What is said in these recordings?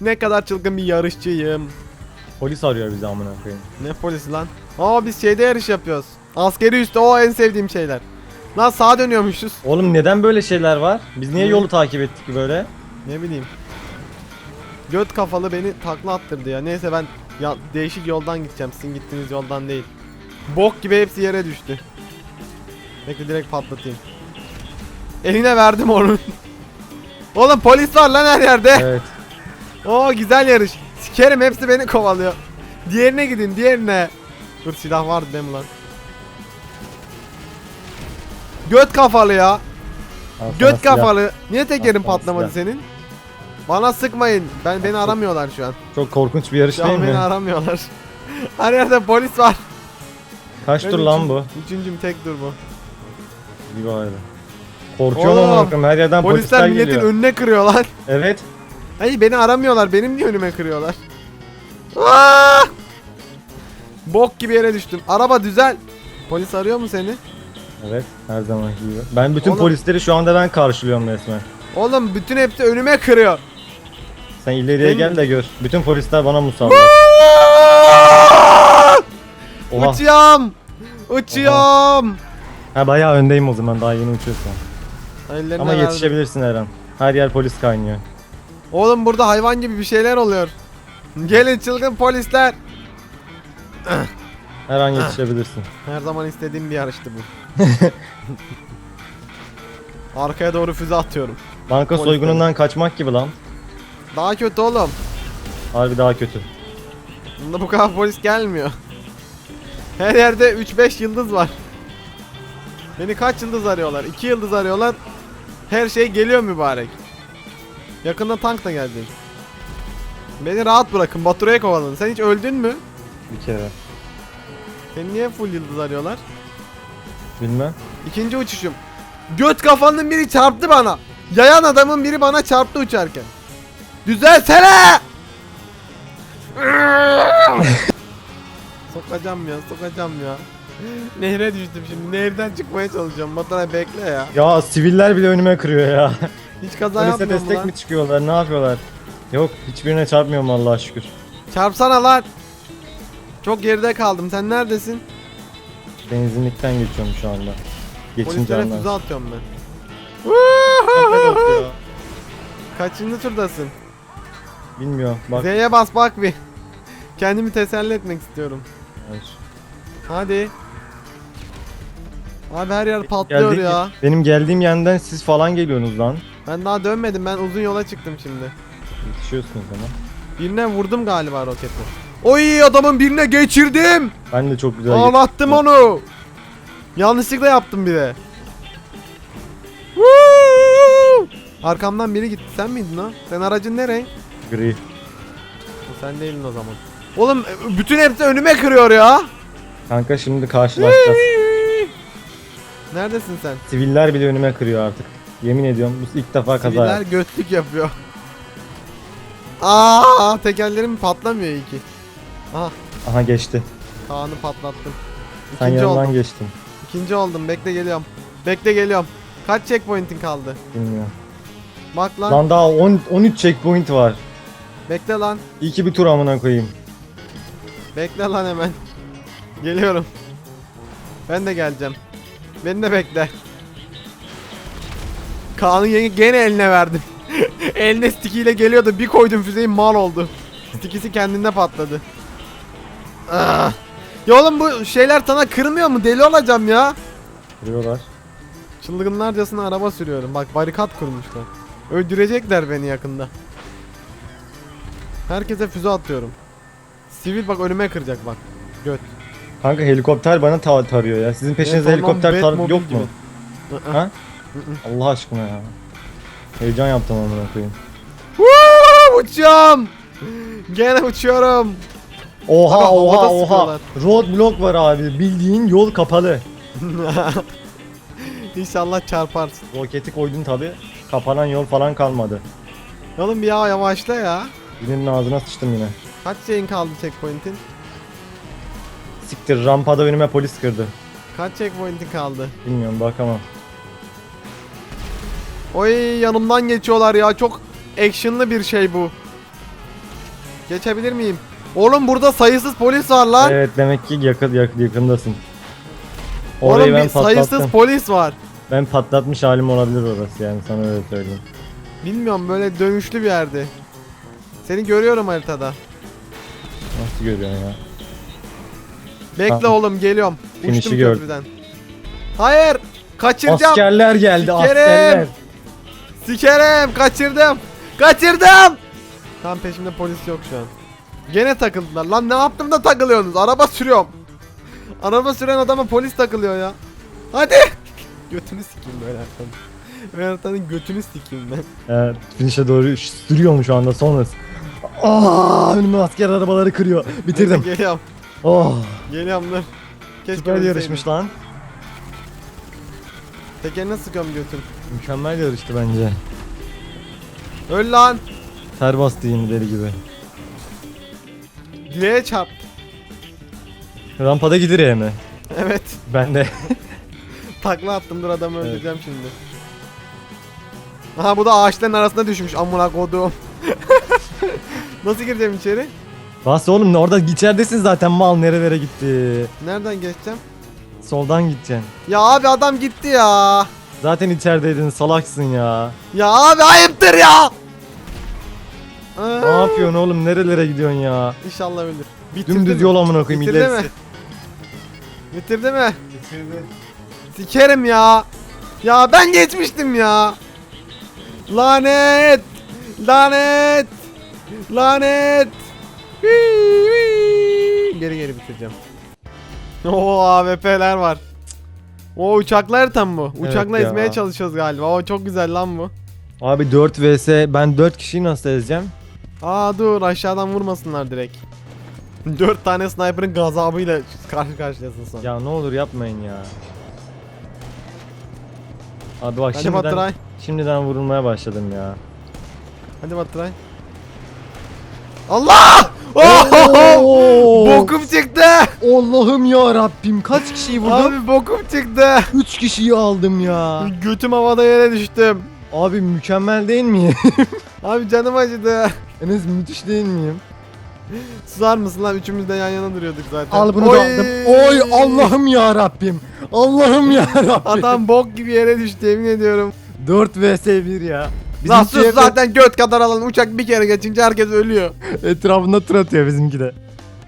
Ne kadar çılgın bir yarışçıyım. Polis arıyor bizi amına koyayım. Ne polisi lan? Aa biz şeyde yarış yapıyoruz. Askeri üstü o en sevdiğim şeyler. Lan sağa dönüyormuşuz. Oğlum neden böyle şeyler var? Biz niye yolu takip ettik böyle? Ne bileyim. Göt kafalı beni takla attırdı ya. Neyse ben ya değişik yoldan gideceğim. Sizin gittiğiniz yoldan değil. Bok gibi hepsi yere düştü. Bekle direkt patlatayım. Eline verdim onun. Oğlum polis var lan her yerde. Evet. Oo güzel yarış. Sikerim hepsi beni kovalıyor. Diğerine gidin diğerine. Dur silah vardı mi lan? Göt kafalı ya. Al Göt silah. kafalı. Niye tekerin Al patlamadı silah. senin? Bana sıkmayın. Ben beni aramıyorlar şu an. Çok korkunç bir yarış Şu değil mi? beni aramıyorlar. Her yerde polis var. Kaç Ben tur lan bu? Üçüncüm tek dur bu. Bir ayrı. Korkuyorum koyayım her yerden Polisler polisler milletin geliyor. önüne kırıyorlar. Evet. Hayır beni aramıyorlar. Benim niye önüme kırıyorlar? Aa! Bok gibi yere düştüm. Araba düzel. Polis arıyor mu seni? Evet her zaman gibi. Ben bütün Oğlum- polisleri şu anda ben karşılıyorum resmen. Oğlum bütün hepsi önüme kırıyor. Sen ileriye Benim- gel de gör. Bütün polisler bana musallat. Oha. Uçuyorum. Uçuyorum. Ha bayağı öndeyim o zaman daha yeni uçuyorsun. Ellerine Ama verdim. yetişebilirsin her an. Her yer polis kaynıyor. Oğlum burada hayvan gibi bir şeyler oluyor. Gelin çılgın polisler. Her an yetişebilirsin. Her zaman istediğim bir yarıştı bu. Arkaya doğru füze atıyorum. Banka Polisler. soygunundan kaçmak gibi lan. Daha kötü oğlum. Harbi daha kötü. Bunda bu kadar polis gelmiyor. Her yerde 3-5 yıldız var. Beni kaç yıldız arıyorlar? 2 yıldız arıyorlar. Her şey geliyor mübarek. Yakında tank da geldi. Beni rahat bırakın. Baturay'a kovaladın. Sen hiç öldün mü? Bir kere. Seni niye full yıldız arıyorlar? Bilmem. İkinci uçuşum. Göt kafanın biri çarptı bana. Yayan adamın biri bana çarptı uçarken. Düzelsene! sokacağım ya, sokacağım ya. Nehre düştüm şimdi. Nehirden çıkmaya çalışacağım. Batana bekle ya. Ya siviller bile önüme kırıyor ya. Hiç kaza Polise yapmıyorum destek lan. mi çıkıyorlar ne yapıyorlar? Yok hiçbirine çarpmıyorum Allah'a şükür. Çarpsana lan. Çok geride kaldım. Sen neredesin? Benzinlikten geçiyorum şu anda. Geçince Polislere füze anlarsın. atıyorum ben. Kaçıncı turdasın? Bilmiyorum bak. Z'ye bas bak bir. Kendimi teselli etmek istiyorum. Hayır. Hadi. Abi her yer patlıyor Geldik. ya. Benim geldiğim yerden siz falan geliyorsunuz lan. Ben daha dönmedim. Ben uzun yola çıktım şimdi. Yetişiyorsunuz ama. Birine vurdum galiba roketle. Oy adamın birine geçirdim. Ben de çok güzel Ağlattım onu. Yanlışlıkla yaptım bir de. Woo! Arkamdan biri gitti. Sen miydin o? Sen aracın ne renk? Gri. Sen değildin o zaman. Oğlum bütün hepsi önüme kırıyor ya. Kanka şimdi karşılaşacağız. Neredesin sen? Siviller bile önüme kırıyor artık. Yemin ediyorum bu ilk defa kaza Siviller yaptım. götlük yapıyor. Aa tekerlerim patlamıyor iyi ki. Aha Aha geçti. Kaan'ı patlattım. Sen İkinci yanından oldum. geçtin. İkinci oldum. Bekle geliyorum. Bekle geliyorum. Kaç checkpoint'in kaldı? Bilmiyorum. Bak lan. Lan daha 10, 13 checkpoint var. Bekle lan. İyi ki bir tur amına koyayım. Bekle lan hemen. Geliyorum. Ben de geleceğim. Beni de bekle. Kaan'ı yine- gene eline verdim. Eline stickiyle geliyordu. Bir koydum füzeyi mal oldu. Stickisi kendinde patladı. Ah. Ya oğlum bu şeyler sana kırmıyor mu? Deli olacağım ya. Kırıyorlar. Çılgınlarcasına araba sürüyorum. Bak barikat kurmuşlar. Öldürecekler beni yakında. Herkese füze atıyorum. Sivil bak önüme kıracak bak. Göt. Kanka helikopter bana ta tarıyor ya. Sizin peşinizde Evet, helikopter tar Batmobile yok mu? gibi. Hı hı. Ha? Allah aşkına ya. Heyecan yaptım amına koyayım. Woo! Uçuyorum. Gene uçuyorum. Oha Abi havada oha oha. sıkıyorlar. Roadblock var abi. Bildiğin yol kapalı. İnşallah çarparsın. Roketi koydun tabi. Kapanan yol falan kalmadı. Oğlum bir ya yavaşla ya. Birinin ağzına sıçtım yine. Kaç şeyin kaldı checkpoint'in? Siktir rampada önüme polis kırdı. Kaç checkpoint'in kaldı? Bilmiyorum bakamam. Oy yanımdan geçiyorlar ya. Çok actionlı bir şey bu. Geçebilir miyim? Oğlum burada sayısız polis var lan. Evet demek ki yakın, yakın yakındasın. Oğlum Orayı ben bir sayısız polis var. Ben patlatmış halim olabilir orası yani sana öyle söyleyeyim. Bilmiyorum böyle dönüşlü bir yerde. Seni görüyorum haritada. Nasıl görüyorsun ya? Bekle Tamam. oğlum geliyorum. Finişi Uçtum gördüm. köprüden. Hayır. Kaçıracağım. Askerler geldi Sikerim. askerler. Sikerim. Kaçırdım. Kaçırdım. Tam peşimde polis yok şu an. Gene takıldılar. Lan ne yaptım da takılıyorsunuz? Araba sürüyorum. Araba süren adama polis takılıyor ya. Hadi. Götünü sikeyim böyle Ertan'ın. Ben Ertan'ın götünü sikeyim ben. Evet, finish'e doğru sürüyorum şu anda sonrası. Aa, önüme asker arabaları kırıyor. Bitirdim. Geliyorum. Oh, Geliyorum dur. Keşke süper ölseydim. yarışmış lan. Tekerine sıkıyorum götüm. Mükemmel yarıştı bence. Öl lan. Ter bastı yine deli gibi. Dileğe çarp. Rampada gidir mi? Evet. Ben de. Takla attım dur adamı öldüreceğim şimdi. Aha bu da ağaçların arasına düşmüş amına koduğum. Nasıl gireceğim içeri? Bas oğlum orada içeridesin zaten mal nerelere gitti. Nereden geçeceğim? Soldan gideceksin. Ya abi adam gitti ya. Zaten içerideydin salaksın ya. Ya abi ayıptır ya. Ne yapıyorsun oğlum nerelere gidiyorsun ya? İnşallah ölür. Bitirdi Dümdüz mi? yol amına koyayım Bitirdi mi? ilerisi. Bitirdi mi? Sikerim ya. Ya ben geçmiştim ya. Lanet. Lanet. Lanet. Geri geri bitireceğim. Oo AWP'ler var. O uçaklar tam bu. Evet Uçakla ya. ezmeye çalışıyoruz galiba. O çok güzel lan bu. Abi 4 vs ben 4 kişiyi nasıl ezeceğim? Aa dur aşağıdan vurmasınlar direkt. 4 tane sniper'ın gazabıyla karşı karşıyasın sen. Ya ne olur yapmayın ya. Abi bak Hadi şimdiden, Baturay. şimdiden vurulmaya başladım ya. Hadi Baturay. Allah! Bokum çıktı. Allah'ım ya Rabbim kaç kişiyi Abi bokum çıktı. 3 kişiyi aldım ya. Götüm havada yere düştüm. Abi mükemmel değil mi? Abi canım acıdı. Enes müthiş değil miyim? Susar mısın lan? Üçümüz de yan yana duruyorduk zaten. Al bunu Oy! da aldım. Oy Allah'ım ya Rabbim. Allah'ım ya Rabbim. Adam bok gibi yere düştü yemin ediyorum. 4 vs 1 ya. Lan Bizimki sus zaten göt kadar alan uçak bir kere geçince herkes ölüyor. etrafında tur atıyor bizimki de.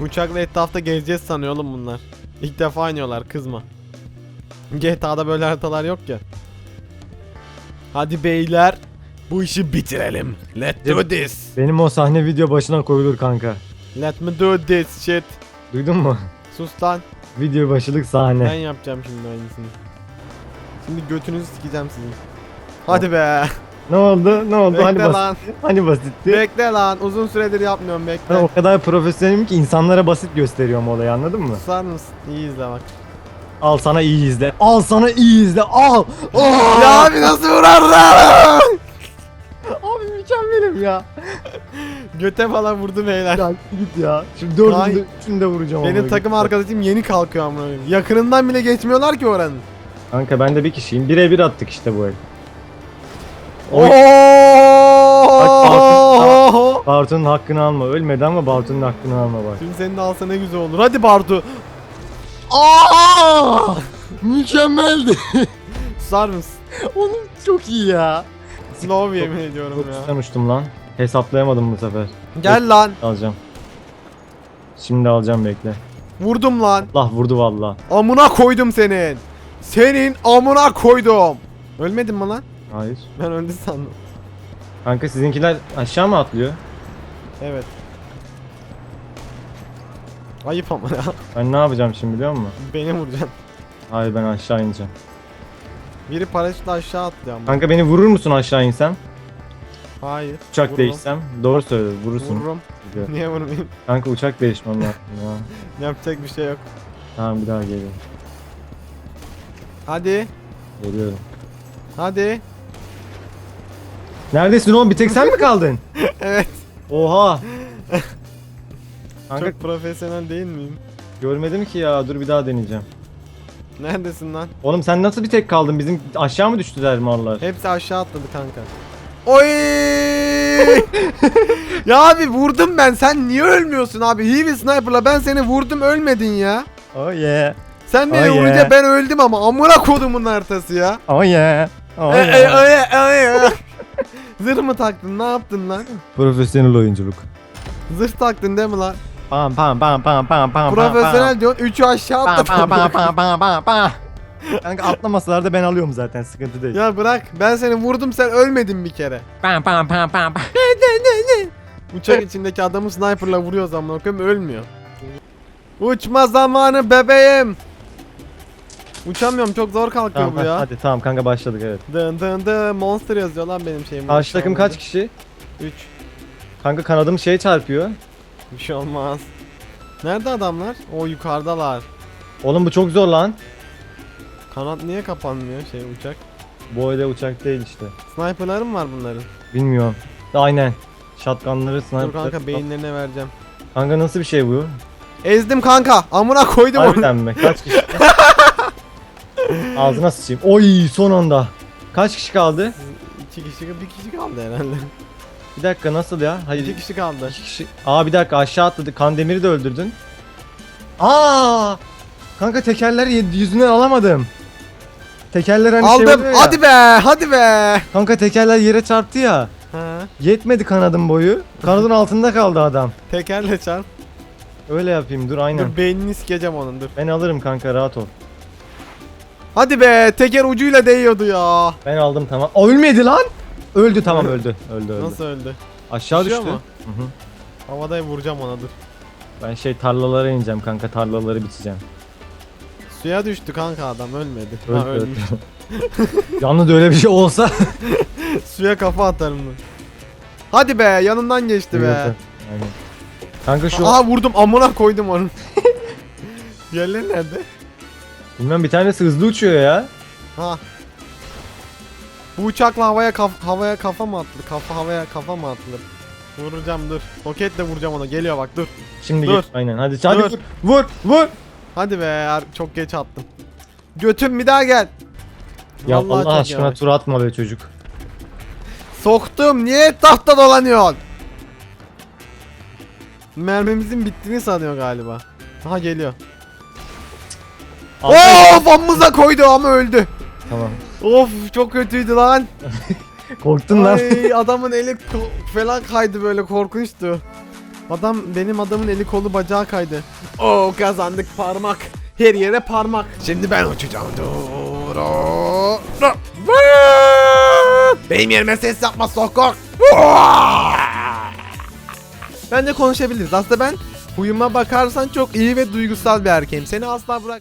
Uçakla etrafta gezeceğiz sanıyor oğlum bunlar. İlk defa oynuyorlar kızma. GTA'da böyle haritalar yok ya. Hadi beyler bu işi bitirelim. Let's do this. Benim o sahne video başına koyulur kanka. Let me do this shit. Duydun mu? Sus lan. Video başlık sahne. Ben yapacağım şimdi aynısını. Şimdi götünüzü sikeceğim sizin. Hadi be. Ne oldu? Ne oldu? Bekle hani basit. lan. Hani basitti. Bekle lan. Uzun süredir yapmıyorum Ben bekle. o kadar profesyonelim ki insanlara basit gösteriyorum olayı anladın mı? Susar mısın? İyi izle bak. Al sana iyi izle. Al sana iyi izle. Al. Aa! Ya abi nasıl vurarlar? Abi mükemmelim ya. Göte falan vurdu beyler. Ya git ya. Şimdi dördünü de, üçünü de vuracağım. Benim takım arkadaşım yeni kalkıyor amına koyayım. Yakınından bile geçmiyorlar ki oranın. Kanka ben de bir kişiyim. Birebir attık işte bu el. Oy. Oo! Bartu'nun hakkını alma. Ölmedi ama Bartu'nun hakkını alma bak. Şimdi senin de alsa ne güzel olur. Hadi Bartu. Aa! Mükemmeldi. Susar mısın? Onun çok iyi ya. Slow yemin ediyorum Çok ya. üstten uçtum lan. Hesaplayamadım bu sefer. Gel lan. Alacağım. Şimdi alacağım bekle. Vurdum lan. Allah vurdu valla. Amına koydum senin. Senin amına koydum. Ölmedin mi lan? Hayır. Ben öldü sandım. Kanka sizinkiler aşağı mı atlıyor? Evet. Ayıp ama ya. Ben ne yapacağım şimdi biliyor musun? Beni vuracaksın. Hayır ben aşağı ineceğim. Biri paraşütle aşağı atlıyor ama. Kanka beni vurur musun aşağı insem? Hayır. Uçak Vururum. değişsem? Doğru söyle vurursun. Vururum. Güzel. Niye vurmayayım? Kanka uçak değişmem lazım ya. Yapacak bir şey yok. Tamam bir daha geliyorum. Hadi. Geliyorum. Hadi. Neredesin oğlum? Bir tek sen mi kaldın? Evet. Oha. Kanka Çok profesyonel değil miyim? görmedim ki ya. Dur bir daha deneyeceğim. Neredesin lan? Oğlum sen nasıl bir tek kaldın? Bizim aşağı mı düştüler mallar? Hepsi aşağı atladı kanka. Oy! ya abi vurdum ben. Sen niye ölmüyorsun abi? Heavy sniper'la ben seni vurdum ölmedin ya. Oh yeah. Sen beni Oh yeah. vurunca ben öldüm ama amına kodumun haritası ya. Oh yeah. Oh E, e, e, e, e. Zırh mı taktın? Ne yaptın lan? Profesyonel oyunculuk. Zırh taktın değil mi lan? Pam pam pam pam pam pam Profesyonel diyorsun. Üçü aşağı pam pam pam atladın. pam pam pam pam. Kanka atlamasalar da ben alıyorum zaten sıkıntı değil. ya bırak. Ben seni vurdum sen ölmedin bir kere. Pam pam pam pam pam. Uçak içindeki adamı sniperla vuruyor zaman okuyum ölmüyor. Uçma zamanı bebeğim. Uçamıyorum çok zor kalkıyor Tamam, bu ya. hadi tamam kanka başladık evet. Dın dın dın monster yazıyor lan benim şeyim. Karşı takım kaç kişi? 3. Kanka kanadım şey çarpıyor. Bir şey olmaz. Nerede adamlar? O yukarıdalar. Oğlum bu çok zor lan. Kanat niye kapanmıyor şey uçak? Bu öyle uçak değil işte. Sniper'ları mı var bunların? Bilmiyorum. Aynen. Shotgunları sniper. Dur kanka beyinlerine vereceğim. Kanka nasıl bir şey bu? Ezdim kanka. Amına koydum onu. Harbiden mi? Kaç kişi? Ağzına sıçayım. Oy son anda. Kaç kişi kaldı? İki kişi, bir kişi kaldı herhalde. Bir dakika nasıl ya? Hayır. İki kişi kaldı. İki kişi. Aa bir dakika aşağı atladı. Kandemir'i de öldürdün. Aa! Kanka tekerler yüzünden alamadım. Tekerler hani şey Aldım. oluyor ya. hadi be, hadi be. Kanka tekerler yere çarptı ya. Ha, Yetmedi kanadın boyu. Kanadın altında kaldı adam. tekerle çarp. Öyle yapayım dur aynen. Dur beynini sikeceğim onun dur. Ben alırım kanka rahat ol. Hadi be, teker ucuyla değiyordu ya. Ben aldım tamam. Aa, ölmedi lan. Öldü tamam öldü. Öldü öldü. Nasıl öldü? Aşağı Düşüyor düştü. mu? Hı hı. Havada vuracağım ona dur. Ben şey tarlalara ineceğim kanka tarlaları biçeceğim. Suya düştü kanka adam ölmedi. Öldü, ha ölmüş. Yalnız öyle bir şey olsa. Suya kafa atarım dur. Hadi be, yanından geçti be. Aynen. Kanka şu Aha vurdum amına koydum onu. Diğerleri nerede? Bilmem bir tanesi hızlı uçuyor ya. Ha. Bu uçakla havaya kaf havaya kafa mı atılır? Kafa havaya kafa mı atılır? Vuracağım dur. Roketle vuracağım ona. Geliyor bak dur. Şimdi Dur. git. Aynen hadi hadi Dur. vur vur vur. Hadi be ya çok geç attım. Götüm bir daha gel. Ya Vallahi Allah çok aşkına yavaş. tur atma be çocuk. Soktum. Niye tahta dolanıyorsun? Mermimizin bittiğini sanıyor galiba. Aha geliyor. Of amımıza koydu ama öldü. Tamam. Of çok kötüydü lan. Korktun lan. Ay adamın eli falan kaydı böyle korkunçtu. Adam benim adamın eli kolu bacağı kaydı. Oo kazandık parmak. Her yere parmak. Şimdi ben uçacağım. Dur, dur. Benim yerime ses yapma sokak. Ben de konuşabiliriz. Aslında ben huyuma bakarsan çok iyi ve duygusal bir erkeğim. Seni asla bırak